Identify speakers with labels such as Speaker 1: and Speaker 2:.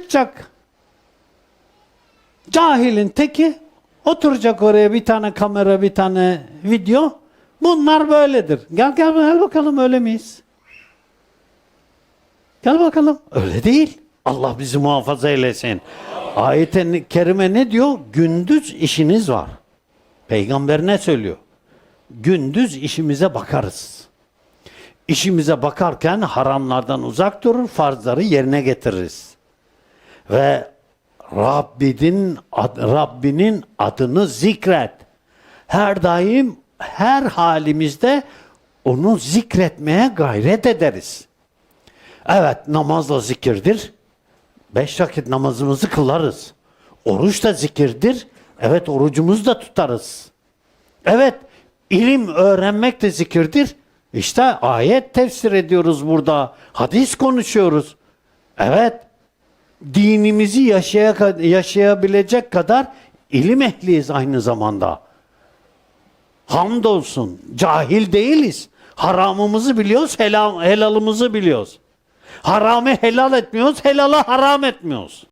Speaker 1: çıkacak. Cahilin teki oturacak oraya bir tane kamera bir tane video. Bunlar böyledir. Gel gel gel bakalım öyle miyiz? Gel bakalım. Öyle değil. Allah bizi muhafaza eylesin. Ayet-i kerime ne diyor? Gündüz işiniz var. Peygamber ne söylüyor? Gündüz işimize bakarız. İşimize bakarken haramlardan uzak durur, farzları yerine getiririz. Ve Rabbinin, ad- Rabbinin adını zikret. Her daim, her halimizde onu zikretmeye gayret ederiz. Evet namazla zikirdir. Beş vakit namazımızı kılarız. Oruç da zikirdir. Evet orucumuzu da tutarız. Evet ilim öğrenmek de zikirdir. İşte ayet tefsir ediyoruz burada. Hadis konuşuyoruz. Evet dinimizi yaşaya, yaşayabilecek kadar ilim ehliyiz aynı zamanda. Hamdolsun cahil değiliz. Haramımızı biliyoruz, helal, helalımızı biliyoruz. Haramı helal etmiyoruz, helala haram etmiyoruz.